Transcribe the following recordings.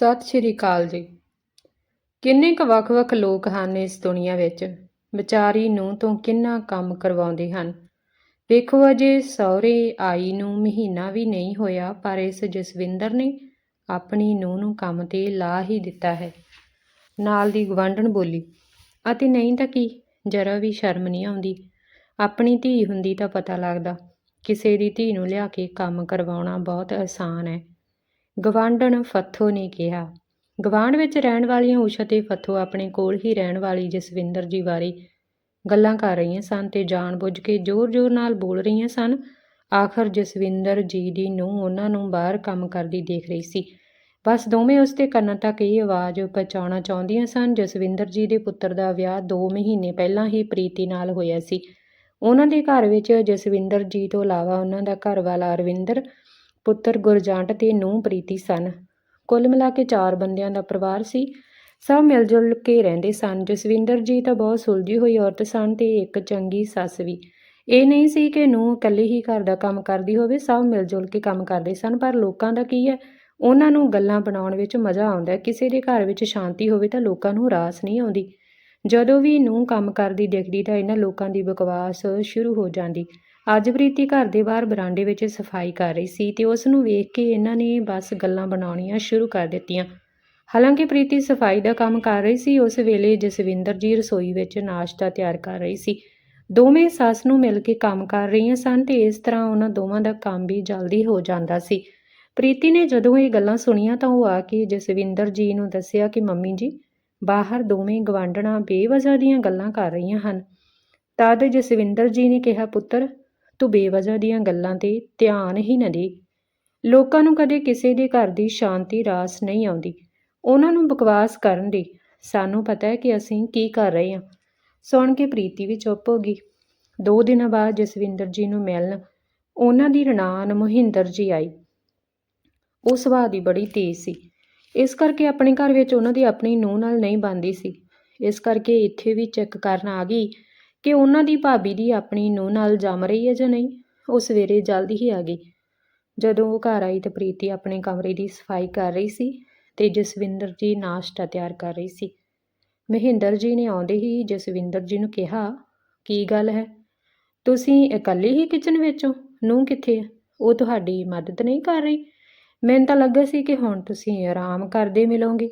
ਸਤਿ ਸ਼੍ਰੀ ਅਕਾਲ ਜੀ। ਕਿੰਨੇ ਕੁ ਵੱਖ-ਵੱਖ ਲੋਕ ਹਨ ਇਸ ਦੁਨੀਆ ਵਿੱਚ? ਵਿਚਾਰੀ ਨੂੰ ਤੋਂ ਕਿੰਨਾ ਕੰਮ ਕਰਵਾਉਂਦੇ ਹਨ? ਵੇਖੋ ਅਜੇ ਸਹੁਰੇ ਆਈ ਨੂੰ ਮਹੀਨਾ ਵੀ ਨਹੀਂ ਹੋਇਆ, ਪਰ ਇਸ ਜਸਵਿੰਦਰ ਨੇ ਆਪਣੀ ਨੂੰਹ ਨੂੰ ਕੰਮ ਤੇ ਲਾ ਹੀ ਦਿੱਤਾ ਹੈ। ਨਾਲ ਦੀ ਗਵਾਂਢਣ ਬੋਲੀ, ਅਤੇ ਨਹੀਂ ਤਾਂ ਕੀ? ਜਰਾ ਵੀ ਸ਼ਰਮ ਨਹੀਂ ਆਉਂਦੀ। ਆਪਣੀ ਧੀ ਹੁੰਦੀ ਤਾਂ ਪਤਾ ਲੱਗਦਾ। ਕਿਸੇ ਦੀ ਧੀ ਨੂੰ ਲਿਆ ਕੇ ਕੰਮ ਕਰਵਾਉਣਾ ਬਹੁਤ ਆਸਾਨ ਹੈ। ਗਵਾਂਢਣ ਫੱਥੋ ਨੇ ਕਿਹਾ। ਗਵਾਂਢ ਵਿੱਚ ਰਹਿਣ ਵਾਲੀਆਂ ਉਸ਼ਾ ਤੇ ਫੱਥੋ ਆਪਣੇ ਕੋਲ ਹੀ ਰਹਿਣ ਵਾਲੀ ਜਸਵਿੰਦਰ ਜੀ ਬਾਰੇ ਗੱਲਾਂ ਕਰ ਰਹੀਆਂ ਸਨ ਤੇ ਜਾਣਬੁੱਝ ਕੇ ਜ਼ੋਰ-ਜ਼ੋਰ ਨਾਲ ਬੋਲ ਰਹੀਆਂ ਸਨ। ਆਖਰ ਜਸਵਿੰਦਰ ਜੀ ਦੀ ਨੂੰ ਉਹਨਾਂ ਨੂੰ ਬਾਹਰ ਕੰਮ ਕਰਦੀ ਦੇਖ ਰਹੀ ਸੀ। ਬਸ ਦੋਵੇਂ ਉਸ ਦੇ ਕੰਨਾਂ ਤੱਕ ਇਹ ਆਵਾਜ਼ ਪਹੁੰਚਾਉਣਾ ਚਾਹੁੰਦੀਆਂ ਸਨ। ਜਸਵਿੰਦਰ ਜੀ ਦੇ ਪੁੱਤਰ ਦਾ ਵਿਆਹ 2 ਮਹੀਨੇ ਪਹਿਲਾਂ ਹੀ ਪ੍ਰੀਤੀ ਨਾਲ ਹੋਇਆ ਸੀ। ਉਹਨਾਂ ਦੇ ਘਰ ਵਿੱਚ ਜਸਵਿੰਦਰ ਜੀ ਤੋਂ ਇਲਾਵਾ ਉਹਨਾਂ ਦਾ ਘਰ ਵਾਲਾ ਅਰਵਿੰਦਰ ਪੁੱਤਰ ਗੁਰਜੰਟ ਤੇ ਨੂੰਹ ਪ੍ਰੀਤੀ ਸਨ। ਕੁੱਲ ਮਿਲਾ ਕੇ ਚਾਰ ਬੰਦਿਆਂ ਦਾ ਪਰਿਵਾਰ ਸੀ। ਸਭ ਮਿਲ ਜੁਲ ਕੇ ਰਹਿੰਦੇ ਸਨ। ਜਸਵਿੰਦਰ ਜੀ ਤਾਂ ਬਹੁਤ ਸੁਲਝੀ ਹੋਈ ਔਰਤ ਸਨ ਤੇ ਇੱਕ ਚੰਗੀ ਸੱਸ ਵੀ। ਇਹ ਨਹੀਂ ਸੀ ਕਿ ਨੂੰਹ ਇਕੱਲੀ ਹੀ ਘਰ ਦਾ ਕੰਮ ਕਰਦੀ ਹੋਵੇ, ਸਭ ਮਿਲ ਜੁਲ ਕੇ ਕੰਮ ਕਰਦੇ ਸਨ, ਪਰ ਲੋਕਾਂ ਦਾ ਕੀ ਹੈ? ਉਹਨਾਂ ਨੂੰ ਗੱਲਾਂ ਬਣਾਉਣ ਵਿੱਚ ਮਜ਼ਾ ਆਉਂਦਾ ਕਿਸੇ ਦੇ ਘਰ ਵਿੱਚ ਸ਼ਾਂਤੀ ਹੋਵੇ ਤਾਂ ਲੋਕਾਂ ਨੂੰ ਰਾਸ ਨਹੀਂ ਆਉਂਦੀ। ਜਦੋਂ ਵੀ ਨੂੰਹ ਕੰਮ ਕਰਦੀ, ਦਿਖਦੀ ਤਾਂ ਇਹਨਾਂ ਲੋਕਾਂ ਦੀ ਬਕਵਾਸ ਸ਼ੁਰੂ ਹੋ ਜਾਂਦੀ। ਅੱਜ ਪ੍ਰੀਤੀ ਘਰ ਦੇ ਬਾਹਰ ਬਰਾਂਡੇ ਵਿੱਚ ਸਫ਼ਾਈ ਕਰ ਰਹੀ ਸੀ ਤੇ ਉਸ ਨੂੰ ਵੇਖ ਕੇ ਇਹਨਾਂ ਨੇ ਬਸ ਗੱਲਾਂ ਬਣਾਉਣੀਆਂ ਸ਼ੁਰੂ ਕਰ ਦਿੱਤੀਆਂ। ਹਾਲਾਂਕਿ ਪ੍ਰੀਤੀ ਸਫ਼ਾਈ ਦਾ ਕੰਮ ਕਰ ਰਹੀ ਸੀ, ਉਸ ਵੇਲੇ ਜਸਵਿੰਦਰ ਜੀ ਰਸੋਈ ਵਿੱਚ ਨਾਸ਼ਤਾ ਤਿਆਰ ਕਰ ਰਹੀ ਸੀ। ਦੋਵੇਂ ਸੱਸ ਨੂੰ ਮਿਲ ਕੇ ਕੰਮ ਕਰ ਰਹੀਆਂ ਸਨ ਤੇ ਇਸ ਤਰ੍ਹਾਂ ਉਹਨਾਂ ਦੋਵਾਂ ਦਾ ਕੰਮ ਵੀ ਜਲਦੀ ਹੋ ਜਾਂਦਾ ਸੀ। ਪ੍ਰੀਤੀ ਨੇ ਜਦੋਂ ਇਹ ਗੱਲਾਂ ਸੁਣੀਆਂ ਤਾਂ ਉਹ ਆ ਕੇ ਜਸਵਿੰਦਰ ਜੀ ਨੂੰ ਦੱਸਿਆ ਕਿ, ਮੰਮੀ ਜੀ, ਬਾਹਰ ਦੋਵੇਂ ਗਵਾਂਢਣਾ ਬੇਵਜ੍ਹਾ ਦੀਆਂ ਗੱਲਾਂ ਕਰ ਰਹੀਆਂ ਹਨ। ਤਦ ਜਸਵਿੰਦਰ ਜੀ ਨੇ ਕਿਹਾ, ਪੁੱਤਰ ਤੂੰ ਬੇਵਜ੍ਹਾ ਦੀਆਂ ਗੱਲਾਂ ਤੇ ਧਿਆਨ ਹੀ ਨਾ ਦੇ। ਲੋਕਾਂ ਨੂੰ ਕਦੇ ਕਿਸੇ ਦੇ ਘਰ ਦੀ ਸ਼ਾਂਤੀ, ਰਾਸ ਨਹੀਂ ਆਉਂਦੀ। ਉਹਨਾਂ ਨੂੰ ਬਕਵਾਸ ਕਰਨ ਦੀ। ਸਾਨੂੰ ਪਤਾ ਹੈ ਕਿ ਅਸੀਂ ਕੀ ਕਰ ਰਹੇ ਹਾਂ। ਸੁਣ ਕੇ ਪ੍ਰੀਤੀ ਵੀ ਚੁੱਪ ਹੋ ਗਈ। ਦੋ ਦਿਨਾਂ ਬਾਅਦ ਜਸਵਿੰਦਰ ਜੀ ਨੂੰ ਮਿਲਣ, ਉਹਨਾਂ ਦੀ ਰਣਾਨ ਮੋਹਿੰਦਰ ਜੀ ਆਈ। ਉਹ ਸੁਭਾਅ ਦੀ ਬੜੀ ਤੇਜ਼ ਸੀ। ਇਸ ਕਰਕੇ ਆਪਣੇ ਘਰ ਵਿੱਚ ਉਹਨਾਂ ਦੀ ਆਪਣੀ ਨੂੰਹ ਨਾਲ ਨਹੀਂ ਬਣਦੀ ਸੀ। ਇਸ ਕਰਕੇ ਇੱਥੇ ਵੀ ਚੈੱਕ ਕਰਨ ਆ ਗਈ। ਕਿ ਉਹਨਾਂ ਦੀ ਭਾਬੀ ਦੀ ਆਪਣੀ ਨੂੰਹ ਨਾਲ ਜੰਮ ਰਹੀ ਹੈ ਜਾਂ ਨਹੀਂ, ਉਹ ਸਵੇਰੇ ਜਲਦੀ ਹੀ ਆ ਗਈ। ਜਦੋਂ ਉਹ ਘਰ ਆਈ ਤਾਂ ਪ੍ਰੀਤੀ ਆਪਣੇ ਕਮਰੇ ਦੀ ਸਫ਼ਾਈ ਕਰ ਰਹੀ ਸੀ ਤੇ ਜਸਵਿੰਦਰ ਜੀ ਨਾਸ਼ਤਾ ਤਿਆਰ ਕਰ ਰਹੀ ਸੀ। ਮਹਿੰਦਰ ਜੀ ਨੇ ਆਉਂਦੇ ਹੀ ਜਸਵਿੰਦਰ ਜੀ ਨੂੰ ਕਿਹਾ, ਕੀ ਗੱਲ ਹੈ? ਤੁਸੀਂ ਇਕੱਲੇ ਹੀ ਕਿਚਨ ਵਿੱਚ? ਹੋ ਨੂੰ ਕਿੱਥੇ ਹੈ? ਉਹ ਤੁਹਾਡੀ ਮਦਦ ਨਹੀਂ ਕਰ ਰਹੀ? ਮੈਨੂੰ ਤਾਂ ਲੱਗਾ ਸੀ ਕਿ ਹੁਣ ਤੁਸੀਂ ਆਰਾਮ ਕਰਦੇ ਮਿਲੋਗੇ।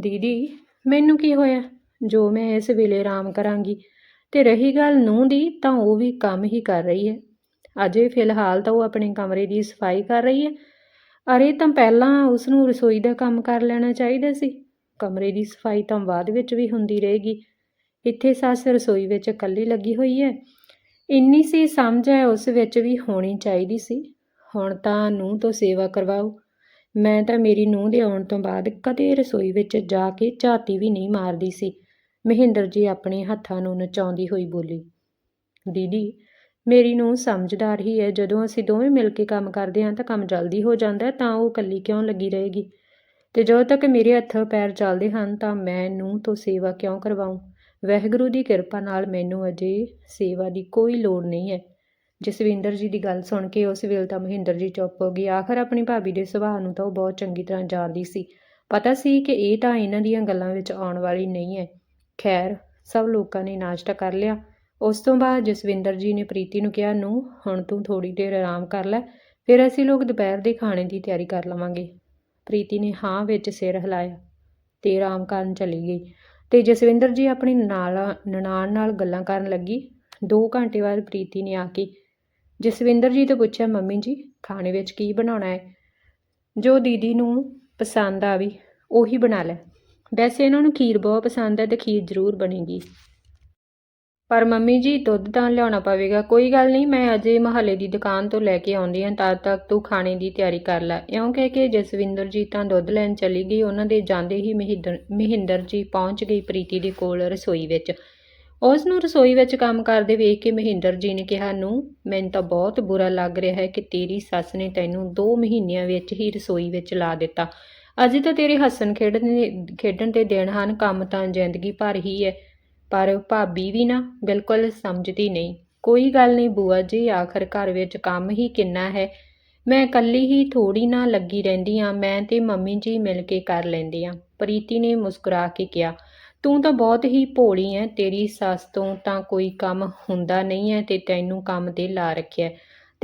ਦੀਦੀ, ਮੈਨੂੰ ਕੀ ਹੋਇਆ? ਜੋ ਮੈਂ ਇਸ ਵੇਲੇ ਆਰਾਮ ਕਰਾਂਗੀ ਤੇ ਰਹੀ ਗੱਲ ਨੂੰਹ ਦੀ, ਤਾਂ ਉਹ ਵੀ ਕੰਮ ਹੀ ਕਰ ਰਹੀ ਹੈ। ਅਜੇ ਫਿਲਹਾਲ ਤਾਂ ਉਹ ਆਪਣੇ ਕਮਰੇ ਦੀ ਸਫ਼ਾਈ ਕਰ ਰਹੀ ਹੈ। ਅਰੇ ਤਾਂ ਪਹਿਲਾਂ ਉਸ ਨੂੰ ਰਸੋਈ ਦਾ ਕੰਮ ਕਰ ਲੈਣਾ ਚਾਹੀਦਾ ਸੀ। ਕਮਰੇ ਦੀ ਸਫ਼ਾਈ ਤਾਂ ਬਾਅਦ ਵਿੱਚ ਵੀ ਹੁੰਦੀ ਰਹੇਗੀ। ਇੱਥੇ ਸੱਸ ਰਸੋਈ ਵਿੱਚ ਇਕੱਲੀ ਲੱਗੀ ਹੋਈ ਹੈ। ਇੰਨੀ ਸੀ ਸਮਝ ਹੈ ਉਸ ਵਿੱਚ ਵੀ ਹੋਣੀ ਚਾਹੀਦੀ ਸੀ। ਹੁਣ ਤਾਂ ਨੂੰਹ ਤੋਂ ਸੇਵਾ ਕਰਵਾਓ। ਮੈਂ ਤਾਂ ਮੇਰੀ ਨੂੰਹ ਦੇ ਆਉਣ ਤੋਂ ਬਾਅਦ ਕਦੇ ਰਸੋਈ ਵਿੱਚ ਜਾ ਕੇ ਝਾਤੀ ਵੀ ਨਹੀਂ ਮਾਰਦੀ ਸੀ। ਮਹਿੰਦਰ ਜੀ ਆਪਣੇ ਹੱਥਾਂ ਨੂੰ ਨਚਾਉਂਦੀ ਹੋਈ ਬੋਲੀ, ਦੀਦੀ, ਮੇਰੀ ਨੂੰ ਸਮਝਦਾਰ ਹੀ ਹੈ। ਜਦੋਂ ਅਸੀਂ ਦੋਵੇਂ ਮਿਲ ਕੇ ਕੰਮ ਕਰਦੇ ਹਾਂ ਤਾਂ ਕੰਮ ਜਲਦੀ ਹੋ ਜਾਂਦਾ ਤਾਂ ਉਹ ਇਕੱਲੀ ਕਿਉਂ ਲੱਗੀ ਰਹੇਗੀ? ਤੇ ਜਦੋਂ ਤੱਕ ਮੇਰੇ ਹੱਥ ਪੈਰ ਚੱਲਦੇ ਹਨ ਤਾਂ ਮੈਂ ਨੂੰ ਤੋਂ ਸੇਵਾ ਕਿਉਂ ਕਰਵਾਉਂ ਵਹਿਗੁਰੂ ਦੀ ਕਿਰਪਾ ਨਾਲ ਮੈਨੂੰ ਅਜੇ ਸੇਵਾ ਦੀ ਕੋਈ ਲੋੜ ਨਹੀਂ ਹੈ। ਜਸਵਿੰਦਰ ਜੀ ਦੀ ਗੱਲ ਸੁਣ ਕੇ ਉਸ ਵੇਲੇ ਤਾਂ ਮਹਿੰਦਰ ਜੀ ਚੁੱਪ ਹੋ ਗਈ ਆਖਰ ਆਪਣੀ ਭਾਬੀ ਦੇ ਸੁਭਾਅ ਨੂੰ ਤਾਂ ਉਹ ਬਹੁਤ ਚੰਗੀ ਤਰ੍ਹਾਂ ਜਾਣਦੀ ਸੀ। ਪਤਾ ਸੀ ਕਿ ਇਹ ਤਾਂ ਇਹਨਾਂ ਦੀਆਂ ਗੱਲਾਂ ਵਿੱਚ ਆਉਣ ਵਾਲੀ ਨਹੀਂ ਹੈ। ਖੈਰ, ਸਭ ਲੋਕਾਂ ਨੇ ਨਾਸ਼ਤਾ ਕਰ ਲਿਆ। ਉਸ ਤੋਂ ਬਾਅਦ ਜਸਵਿੰਦਰ ਜੀ ਨੇ ਪ੍ਰੀਤੀ ਨੂੰ ਕਿਹਾ ਨੂੰ ਹੁਣ ਤੂੰ ਥੋੜੀ ਦੇਰ ਆਰਾਮ ਕਰ ਲੈ, ਫਿਰ ਅਸੀਂ ਲੋਕ ਦੁਪਹਿਰ ਦੇ ਖਾਣੇ ਦੀ ਤਿਆਰੀ ਕਰ ਲਵਾਂਗੇ। ਪ੍ਰੀਤੀ ਨੇ ਹਾਂ ਵਿੱਚ ਸਿਰ ਹਿਲਾਇਆ ਤੇ ਆਰਾਮ ਕਰਨ ਚਲੀ ਗਈ ਤੇ ਜਸਵਿੰਦਰ ਜੀ ਆਪਣੀ ਨਾਲ, ਨਨਾਣ ਨਾਲ ਗੱਲਾਂ ਕਰਨ ਲੱਗੀ। 2 ਘੰਟੇ ਬਾਅਦ ਪ੍ਰੀਤੀ ਨੇ ਆ ਕੇ ਜਸਵਿੰਦਰ ਜੀ ਤੋਂ ਪੁੱਛਿਆ, ਮੰਮੀ ਜੀ, ਖਾਣੇ ਵਿੱਚ ਕੀ ਬਣਾਉਣਾ ਹੈ? ਜੋ ਦੀਦੀ ਨੂੰ ਪਸੰਦ ਆਵੇ, ਉਹੀ ਬਣਾ ਲੈ। ਵੈਸੇ ਇਹਨਾਂ ਨੂੰ ਖੀਰ ਬਹੁਤ ਪਸੰਦ ਹੈ ਤੇ ਖੀਰ ਜ਼ਰੂਰ ਬਣੇਗੀ। ਪਰ ਮੰਮੀ ਜੀ, ਦੁੱਧ ਤਾਂ ਲਿਆਉਣਾ ਪਵੇਗਾ, ਕੋਈ ਗੱਲ ਨਹੀਂ, ਮੈਂ ਅਜੇ ਮਹੱਲੇ ਦੀ ਦੁਕਾਨ ਤੋਂ ਲੈ ਕੇ ਆਉਂਦੀ ਹਾਂ, ਤਦ ਤੱਕ ਤੂੰ ਖਾਣੇ ਦੀ ਤਿਆਰੀ ਕਰ ਲੈ। ਇਉਂ ਕਹਿ ਕੇ ਜਸਵਿੰਦਰ ਜੀ ਤਾਂ ਦੁੱਧ ਲੈਣ ਚਲੀ ਗਈ, ਉਹਨਾਂ ਦੇ ਜਾਂਦੇ ਹੀ ਮਹਿੰਦਰ ਮਹਿੰਦਰ ਜੀ ਪਹੁੰਚ ਗਈ ਪ੍ਰੀਤੀ ਦੇ ਕੋਲ ਰਸੋਈ ਵਿੱਚ। ਉਸ ਨੂੰ ਰਸੋਈ ਵਿੱਚ ਕੰਮ ਕਰਦੇ ਵੇਖ ਕੇ ਮਹਿੰਦਰ ਜੀ ਨੇ ਕਿਹਾ ਨੂੰ ਮੈਨੂੰ ਤਾਂ ਬਹੁਤ ਬੁਰਾ ਲੱਗ ਰਿਹਾ ਹੈ ਕਿ ਤੇਰੀ ਸੱਸ ਨੇ ਤੈਨੂੰ 2 ਮਹੀਨਿਆਂ ਵਿੱਚ ਹੀ ਰਸੋਈ ਵਿੱਚ ਲਾ ਦਿੱਤਾ। ਅਜੇ ਤਾਂ ਤੇਰੇ ਹੱਸਣ ਖੇਡਣ ਦੇ- ਖੇਡਣ ਤੇ ਦਿਨ ਹਨ, ਕੰਮ ਤਾਂ ਜ਼ਿੰਦਗੀ ਭਰ ਹੀ ਹੈ ਪਰ ਭਾਬੀ ਵੀ ਨਾ ਬਿਲਕੁਲ ਸਮਝਦੀ ਨਹੀਂ। ਕੋਈ ਗੱਲ ਨਹੀਂ ਬੂਆ ਜੀ, ਆਖਰ ਘਰ ਵਿੱਚ ਕੰਮ ਹੀ ਕਿੰਨਾ ਹੈ? ਮੈਂ ਇਕੱਲੀ ਹੀ ਥੋੜੀ ਨਾ ਲੱਗੀ ਰਹਿੰਦੀ ਆ ਮੈਂ ਤੇ ਮੰਮੀ ਜੀ ਮਿਲ ਕੇ ਕਰ ਲੈਂਦੇ ਆ ਪ੍ਰੀਤੀ ਨੇ ਮੁਸਕਰਾ ਕੇ ਕਿਹਾ, ਤੂੰ ਤਾਂ ਬਹੁਤ ਹੀ ਭੋਲੀ ਐ, ਤੇਰੀ ਸੱਸ ਤੋਂ ਤਾਂ ਕੋਈ ਕੰਮ ਹੁੰਦਾ ਨਹੀਂ ਹੈ ਤੇ ਤੈਨੂੰ ਕੰਮ ਤੇ ਲਾ ਰੱਖਿਆ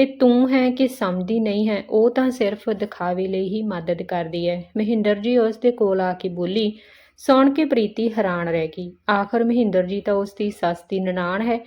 ਤੇ ਤੂੰ ਹੈ ਕਿ ਸਮਝਦੀ ਨਹੀਂ ਹੈ, ਉਹ ਤਾਂ ਸਿਰਫ ਦਿਖਾਵੇ ਲਈ ਹੀ ਮਦਦ ਕਰਦੀ ਹੈ। ਮਹਿੰਦਰ ਜੀ ਉਸ ਦੇ ਕੋਲ ਆ ਕੇ ਬੋਲੀ, ਸੁਣ ਕੇ ਪ੍ਰੀਤੀ ਹੈਰਾਨ ਰਹਿ ਗਈ। ਆਖਰ ਮਹਿੰਦਰ ਜੀ ਤਾਂ ਉਸ ਦੀ ਸੱਸ ਦੀ ਨਨਾਣ ਹੈ।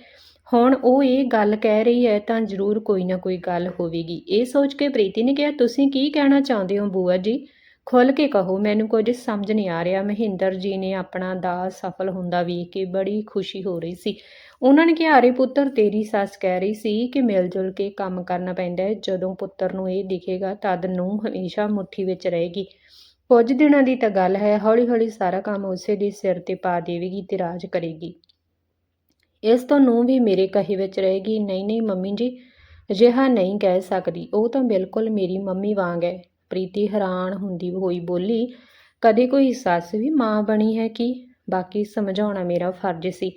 ਹੁਣ ਉਹ ਇਹ ਗੱਲ ਕਹਿ ਰਹੀ ਹੈ ਤਾਂ ਜ਼ਰੂਰ ਕੋਈ ਨਾ ਕੋਈ ਗੱਲ ਹੋਵੇਗੀ। ਇਹ ਸੋਚ ਕੇ ਪ੍ਰੀਤੀ ਨੇ ਕਿਹਾ, ਤੁਸੀਂ ਕੀ ਕਹਿਣਾ ਚਾਹੁੰਦੇ ਹੋ ਬੂਆ ਜੀ? ਖੁੱਲ ਕੇ ਕਹੋ, ਮੈਨੂੰ ਕੁਝ ਸਮਝ ਨਹੀਂ ਆ ਰਿਹਾ। ਮਹਿੰਦਰ ਜੀ ਨੇ ਆਪਣਾ ਦਾਅ ਸਫਲ ਹੁੰਦਾ ਵੇਖ ਕੇ ਬੜੀ ਖੁਸ਼ੀ ਹੋ ਰਹੀ ਸੀ। ਉਹਨਾਂ ਨੇ ਕਿਹਾ, ਅਰੇ ਪੁੱਤਰ, ਤੇਰੀ ਸੱਸ ਕਹਿ ਰਹੀ ਸੀ ਕਿ ਮਿਲ ਜੁਲ ਕੇ ਕੰਮ ਕਰਨਾ ਪੈਂਦਾ ਹੈ। ਜਦੋਂ ਪੁੱਤਰ ਨੂੰ ਇਹ ਦਿਖੇਗਾ, ਤਦ ਨੂੰ ਹਮੇਸ਼ਾ ਮੁੱਠੀ ਵਿੱਚ ਰਹੇਗੀ। ਕੁਝ ਦਿਨਾਂ ਦੀ ਤਾਂ ਗੱਲ ਹੈ ਹੌਲੀ ਹੌਲੀ ਸਾਰਾ ਕੰਮ ਉਸੇ ਦੇ ਸਿਰ ਤੇ ਪਾ ਦੇਵੇਗੀ ਤੇ ਰਾਜ ਕਰੇਗੀ। ਇਸ ਤੋਂ ਨੂੰ ਵੀ ਮੇਰੇ ਕਹੇ ਵਿੱਚ ਰਹੇਗੀ, ਨਹੀਂ ਨਹੀਂ ਮੰਮੀ ਜੀ, ਅਜਿਹਾ ਨਹੀਂ ਕਹਿ ਸਕਦੀ। ਉਹ ਤਾਂ ਬਿਲਕੁਲ ਮੇਰੀ ਮੰਮੀ ਵਾਂਗ ਹੈ। ਪ੍ਰੀਤੀ ਹੈਰਾਨ ਹੁੰਦੀ ਹੋਈ ਬੋਲੀ, ਕਦੇ ਕੋਈ ਸੱਸ ਵੀ ਮਾਂ ਬਣੀ ਹੈ ਕਿ? ਬਾਕੀ ਸਮਝਾਉਣਾ ਮੇਰਾ ਫਰਜ਼ ਸੀ।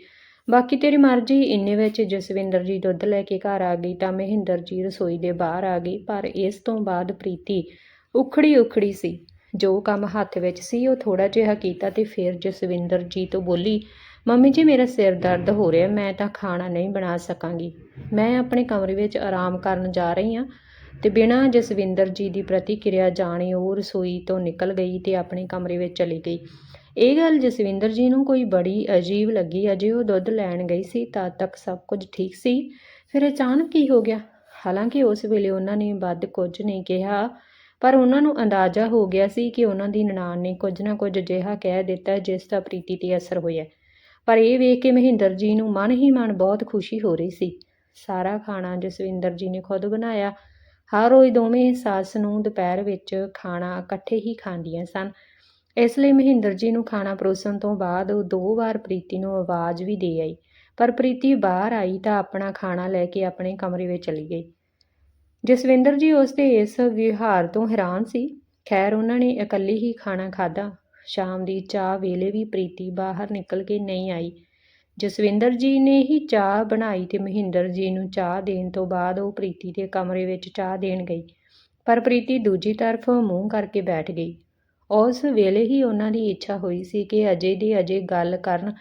ਬਾਕੀ ਤੇਰੀ ਮਰਜ਼ੀ, ਇੰਨੇ ਵਿੱਚ ਜਸਵਿੰਦਰ ਜੀ ਦੁੱਧ ਲੈ ਕੇ ਘਰ ਆ ਗਈ ਤਾਂ ਮਹਿੰਦਰ ਜੀ ਰਸੋਈ ਦੇ ਬਾਹਰ ਆ ਗਈ, ਪਰ ਇਸ ਤੋਂ ਬਾਅਦ ਪ੍ਰੀਤੀ ਉਖੜੀ ਉਖੜੀ ਸੀ। ਜੋ ਕੰਮ ਹੱਥ ਵਿੱਚ ਸੀ, ਉਹ ਥੋੜਾ ਜਿਹਾ ਕੀਤਾ ਤੇ ਫਿਰ ਜਸਵਿੰਦਰ ਜੀ ਤੋਂ ਬੋਲੀ, ਮੰਮੀ ਜੀ, ਮੇਰਾ ਸਿਰ ਦਰਦ ਹੋ ਰਿਹਾ, ਮੈਂ ਤਾਂ ਖਾਣਾ ਨਹੀਂ ਬਣਾ ਸਕਾਂਗੀ। ਮੈਂ ਆਪਣੇ ਕਮਰੇ ਵਿੱਚ ਆਰਾਮ ਕਰਨ ਜਾ ਰਹੀ ਹਾਂ। ਅਤੇ ਬਿਨਾਂ ਜਸਵਿੰਦਰ ਜੀ ਦੀ ਪ੍ਰਤੀਕਿਰਿਆ ਜਾਣੇ ਉਹ ਰਸੋਈ ਤੋਂ ਨਿਕਲ ਗਈ ਅਤੇ ਆਪਣੇ ਕਮਰੇ ਵਿੱਚ ਚਲੀ ਗਈ। ਇਹ ਗੱਲ ਜਸਵਿੰਦਰ ਜੀ ਨੂੰ ਕੋਈ ਬੜੀ ਅਜੀਬ ਲੱਗੀ। ਅਜੇ ਉਹ ਦੁੱਧ ਲੈਣ ਗਈ ਸੀ ਤਦ ਤੱਕ ਸਭ ਕੁਝ ਠੀਕ ਸੀ। ਫਿਰ ਅਚਾਨਕ ਕੀ ਹੋ ਗਿਆ? ਹਾਲਾਂਕਿ ਉਸ ਵੇਲੇ ਉਹਨਾਂ ਨੇ ਵੱਧ ਕੁਝ ਨਹੀਂ ਕਿਹਾ, ਪਰ ਉਹਨਾਂ ਨੂੰ ਅੰਦਾਜ਼ਾ ਹੋ ਗਿਆ ਸੀ ਕਿ ਉਹਨਾਂ ਦੀ ਨਨਾਣ ਨੇ ਕੁਝ ਨਾ ਕੁਝ ਅਜਿਹਾ ਕਹਿ ਦਿੱਤਾ ਜਿਸ ਦਾ ਪ੍ਰੀਤੀ ਤੇ ਅਸਰ ਹੋਇਆ। ਪਰ ਇਹ ਵੇਖ ਕੇ ਮਹਿੰਦਰ ਜੀ ਨੂੰ ਮਨ ਹੀ ਮਨ ਬਹੁਤ ਖੁਸ਼ੀ ਹੋ ਰਹੀ ਸੀ। ਸਾਰਾ ਖਾਣਾ ਜਸਵਿੰਦਰ ਜੀ ਨੇ ਖੁਦ ਬਣਾਇਆ। ਹਰ ਰੋਜ਼ ਦੋਵੇਂ ਸੱਸ ਨੂੰ ਦੁਪਹਿਰ ਵਿੱਚ ਖਾਣਾ ਇਕੱਠੇ ਹੀ ਖਾਂਦੀਆਂ ਸਨ। ਇਸ ਲਈ ਮਹਿੰਦਰ ਜੀ ਨੂੰ ਖਾਣਾ ਪਰੋਸਣ ਤੋਂ ਬਾਅਦ ਉਹ ਦੋ ਵਾਰ ਪ੍ਰੀਤੀ ਨੂੰ ਆਵਾਜ਼ ਵੀ ਦੇ ਆਈ। ਪਰ ਪ੍ਰੀਤੀ ਬਾਹਰ ਆਈ ਤਾਂ ਆਪਣਾ ਖਾਣਾ ਲੈ ਕੇ ਆਪਣੇ ਕਮਰੇ ਵਿੱਚ ਚਲੀ ਗਈ। ਜਸਵਿੰਦਰ ਜੀ ਉਸ ਦੇ ਇਸ ਵਿਹਾਰ ਤੋਂ ਹੈਰਾਨ ਸੀ। ਖੈਰ, ਉਹਨਾਂ ਨੇ ਇਕੱਲੀ ਹੀ ਖਾਣਾ ਖਾਧਾ। ਸ਼ਾਮ ਦੀ ਚਾਹ ਵੇਲੇ ਵੀ ਪ੍ਰੀਤੀ ਬਾਹਰ ਨਿਕਲ ਕੇ ਨਹੀਂ ਆਈ। ਜਸਵਿੰਦਰ ਜੀ ਨੇ ਹੀ ਚਾਹ ਬਣਾਈ ਤੇ ਮਹਿੰਦਰ ਜੀ ਨੂੰ ਚਾਹ ਦੇਣ ਤੋਂ ਬਾਅਦ ਉਹ ਪ੍ਰੀਤੀ ਦੇ ਕਮਰੇ ਵਿੱਚ ਚਾਹ ਦੇਣ ਗਈ। ਪਰ ਪ੍ਰੀਤੀ ਦੂਜੀ ਤਰਫ ਮੂੰਹ ਕਰਕੇ ਬੈਠ ਗਈ। ਉਸ ਵੇਲੇ ਹੀ ਉਹਨਾਂ ਦੀ ਇੱਛਾ ਹੋਈ ਸੀ ਕਿ ਅਜੇ ਦੀ ਅਜੇ ਗੱਲ ਕਰਨ,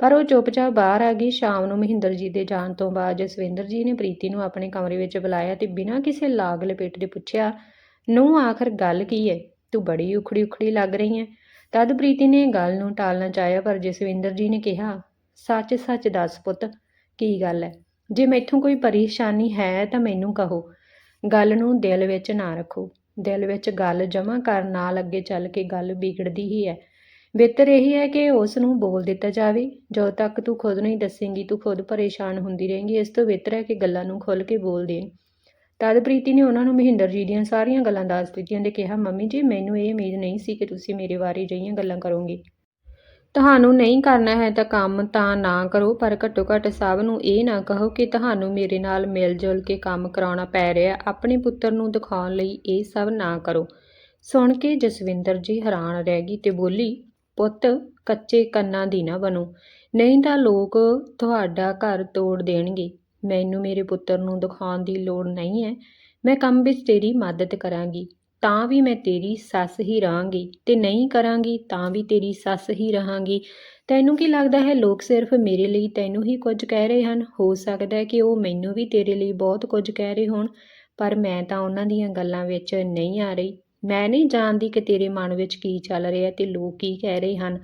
ਪਰ ਉਹ ਚੁੱਪਚਾਪ ਬਾਹਰ ਆ ਗਈ। ਸ਼ਾਮ ਨੂੰ ਮਹਿੰਦਰ ਜੀ ਦੇ ਜਾਣ ਤੋਂ ਬਾਅਦ ਜਸਵਿੰਦਰ ਜੀ ਨੇ ਪ੍ਰੀਤੀ ਨੂੰ ਆਪਣੇ ਕਮਰੇ ਵਿੱਚ ਬੁਲਾਇਆ ਤੇ ਬਿਨਾਂ ਕਿਸੇ ਲਾਗ ਲਪੇਟ ਦੇ ਪੁੱਛਿਆ ਨੂੰ ਆਖਰ ਗੱਲ ਕੀ ਹੈ ਤੂੰ ਬੜੀ ਉਖੜੀ ਉਖੜੀ ਲੱਗ ਰਹੀ ਹੈ ਤਦ ਪ੍ਰੀਤੀ ਨੇ ਗੱਲ ਨੂੰ ਟਾਲਣਾ ਚਾਹਿਆ, ਪਰ ਜਸਵਿੰਦਰ ਜੀ ਨੇ ਕਿਹਾ ਸੱਚ ਸੱਚ ਦੱਸ ਪੁੱਤ, ਕੀ ਗੱਲ ਹੈ ਜੇ ਮੈਥੋਂ ਕੋਈ ਪਰੇਸ਼ਾਨੀ ਹੈ ਤਾਂ ਮੈਨੂੰ ਕਹੋ। ਗੱਲ ਨੂੰ ਦਿਲ ਵਿੱਚ ਨਾ ਰੱਖੋ। ਦਿਲ ਵਿੱਚ ਗੱਲ ਜਮ੍ਹਾਂ ਕਰਨ ਨਾਲ ਅੱਗੇ ਚੱਲ ਕੇ ਗੱਲ ਵਿਗੜਦੀ ਹੀ ਹੈ ਬਿਹਤਰ ਇਹ ਹੈ ਕਿ ਉਸ ਨੂੰ ਬੋਲ ਦਿੱਤਾ ਜਾਵੇ। ਜਦੋਂ ਤੱਕ ਤੂੰ ਖੁਦ ਨਹੀਂ ਦੱਸੇਂਗੀ, ਤੂੰ ਖੁਦ ਪਰੇਸ਼ਾਨ ਹੁੰਦੀ ਰਹੇਂਗੀ। ਇਸ ਤੋਂ ਬਿਹਤਰ ਹੈ ਕਿ ਗੱਲਾਂ ਨੂੰ ਖੁੱਲ੍ਹ ਕੇ ਬੋਲ ਦੇ। ਤਦ ਪ੍ਰੀਤੀ ਨੇ ਉਹਨਾਂ ਨੂੰ ਮਹਿੰਦਰ ਜੀ ਦੀਆਂ ਸਾਰੀਆਂ ਗੱਲਾਂ ਦੱਸ ਦਿੱਤੀਆਂ ਤੇ ਕਿਹਾ, ਮੰਮੀ ਜੀ, ਮੈਨੂੰ ਇਹ ਉਮੀਦ ਨਹੀਂ ਸੀ ਕਿ ਤੁਸੀਂ ਮੇਰੇ ਬਾਰੇ ਜਿਹੀਆਂ ਗੱਲਾਂ ਕਰੋਗੇ। ਤੁਹਾਨੂੰ ਨਹੀਂ ਕਰਨਾ ਹੈ ਤਾਂ ਕੰਮ ਤਾਂ ਨਾ ਕਰੋ, ਪਰ ਘੱਟੋ ਘੱਟ ਸਭ ਨੂੰ ਇਹ ਨਾ ਕਹੋ ਕਿ ਤੁਹਾਨੂੰ ਮੇਰੇ ਨਾਲ ਮਿਲ ਜੁਲ ਕੇ ਕੰਮ ਕਰਾਉਣਾ ਪੈ ਰਿਹਾ ਆਪਣੇ ਪੁੱਤਰ ਨੂੰ ਦਿਖਾਉਣ ਲਈ ਇਹ ਸਭ ਨਾ ਕਰੋ। ਸੁਣ ਕੇ ਜਸਵਿੰਦਰ ਜੀ ਹੈਰਾਨ ਰਹਿ ਗਈ ਤੇ ਬੋਲੀ, ਪੁੱਤ, ਕੱਚੇ ਕੰਨਾਂ ਦੀ ਨਾ ਬਣੋ। ਨਹੀਂ ਤਾਂ ਲੋਕ ਤੁਹਾਡਾ ਘਰ ਤੋੜ ਦੇਣਗੇ। ਮੈਨੂੰ ਮੇਰੇ ਪੁੱਤਰ ਨੂੰ ਦਿਖਾਉਣ ਦੀ ਲੋੜ ਨਹੀਂ ਹੈ। ਮੈਂ ਕੰਮ ਵਿੱਚ ਤੇਰੀ ਮਦਦ ਕਰਾਂਗੀ। ਤਾਂ ਵੀ ਮੈਂ ਤੇਰੀ ਸੱਸ ਹੀ ਰਹਾਂਗੀ ਤੇ ਨਹੀਂ ਕਰਾਂਗੀ ਤਾਂ ਵੀ ਤੇਰੀ ਸੱਸ ਹੀ ਰਹਾਂਗੀ। ਤੈਨੂੰ ਕੀ ਲੱਗਦਾ ਹੈ ਲੋਕ ਸਿਰਫ ਮੇਰੇ ਲਈ ਤੈਨੂੰ ਹੀ ਕੁਝ ਕਹਿ ਰਹੇ ਹਨ? ਹੋ ਸਕਦਾ ਹੈ ਕਿ ਉਹ ਮੈਨੂੰ ਵੀ ਤੇਰੇ ਲਈ ਬਹੁਤ ਕੁਝ ਕਹਿ ਰਹੇ ਹੋਣ, ਪਰ ਮੈਂ ਤਾਂ ਉਹਨਾਂ ਦੀਆਂ ਗੱਲਾਂ ਵਿੱਚ ਨਹੀਂ ਆ ਰਹੀ। ਮੈਂ ਨਹੀਂ ਜਾਣਦੀ ਕਿ ਤੇਰੇ ਮਨ ਵਿੱਚ ਕੀ ਚੱਲ ਰਿਹਾ ਤੇ ਲੋਕ ਕੀ ਕਹਿ ਰਹੇ ਹਨ।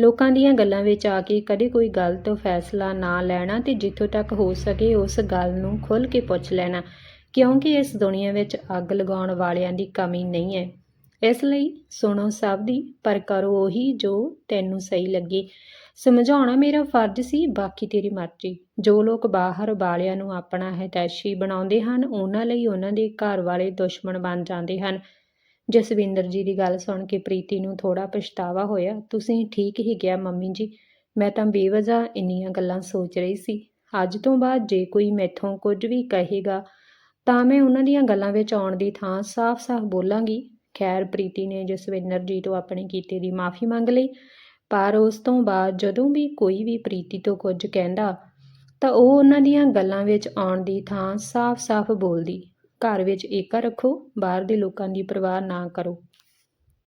ਲੋਕਾਂ ਦੀਆਂ ਗੱਲਾਂ ਵਿੱਚ ਆ ਕੇ ਕਦੇ ਕੋਈ ਗਲਤ ਫੈਸਲਾ ਨਾ ਲੈਣਾ ਤੇ ਜਿੱਥੋਂ ਤੱਕ ਹੋ ਸਕੇ ਉਸ ਗੱਲ ਨੂੰ ਖੁੱਲ੍ਹ ਕੇ ਪੁੱਛ ਲੈਣਾ। ਕਿਉਂਕਿ ਇਸ ਦੁਨੀਆ ਵਿੱਚ ਅੱਗ ਲਗਾਉਣ ਵਾਲਿਆਂ ਦੀ ਕਮੀ ਨਹੀਂ ਹੈ। ਇਸ ਲਈ ਸੁਣੋ ਸਭ ਦੀ, ਪਰ ਕਰੋ ਉਹੀ ਜੋ ਤੈਨੂੰ ਸਹੀ ਲੱਗੇ। ਸਮਝਾਉਣਾ ਮੇਰਾ ਫਰਜ਼ ਸੀ, ਬਾਕੀ ਤੇਰੀ ਮਰਜ਼ੀ। ਜੋ ਲੋਕ ਬਾਹਰ ਵਾਲਿਆਂ ਨੂੰ ਆਪਣਾ ਹਿਤੈਸ਼ੀ ਬਣਾਉਂਦੇ ਹਨ, ਉਹਨਾਂ ਲਈ ਉਹਨਾਂ ਦੇ ਘਰ ਵਾਲੇ ਦੁਸ਼ਮਣ ਬਣ ਜਾਂਦੇ ਹਨ। ਜਸਵਿੰਦਰ ਜੀ ਦੀ ਗੱਲ ਸੁਣ ਕੇ ਪ੍ਰੀਤੀ ਨੂੰ ਥੋੜਾ ਪਛਤਾਵਾ ਹੋਇਆ। ਤੁਸੀਂ ਠੀਕ ਹੀ ਗਿਆ ਮੰਮੀ ਜੀ। ਮੈਂ ਤਾਂ ਬੇਵਜ੍ਹਾ ਇੰਨੀਆਂ ਗੱਲਾਂ ਸੋਚ ਰਹੀ ਸੀ। ਅੱਜ ਤੋਂ ਬਾਅਦ ਜੇ ਕੋਈ ਮੈਥੋਂ ਕੁਝ ਵੀ ਕਹੇਗਾ ਤਾਂ ਮੈਂ ਉਹਨਾਂ ਦੀਆਂ ਗੱਲਾਂ ਵਿੱਚ ਆਉਣ ਦੀ ਥਾਂ ਸਾਫ਼-ਸਾਫ਼ ਬੋਲਾਂਗੀ। ਖੈਰ, ਪ੍ਰੀਤੀ ਨੇ ਜਸਵਿੰਦਰ ਜੀ ਤੋਂ ਆਪਣੇ ਕੀਤੇ ਦੀ ਮਾਫੀ ਮੰਗ ਲਈ, ਪਰ ਉਸ ਤੋਂ ਬਾਅਦ ਜਦੋਂ ਵੀ ਕੋਈ ਵੀ ਪ੍ਰੀਤੀ ਤੋਂ ਕੁਝ ਕਹਿੰਦਾ, ਤਾਂ ਉਹ ਉਹਨਾਂ ਦੀਆਂ ਗੱਲਾਂ ਵਿੱਚ ਆਉਣ ਦੀ ਥਾਂ ਸਾਫ਼-ਸਾਫ਼ ਬੋਲਦੀ, ਘਰ ਵਿੱਚ ਏਕਾ ਰੱਖੋ, ਬਾਹਰ ਦੇ ਲੋਕਾਂ ਦੀ ਪਰਵਾਹ ਨਾ ਕਰੋ।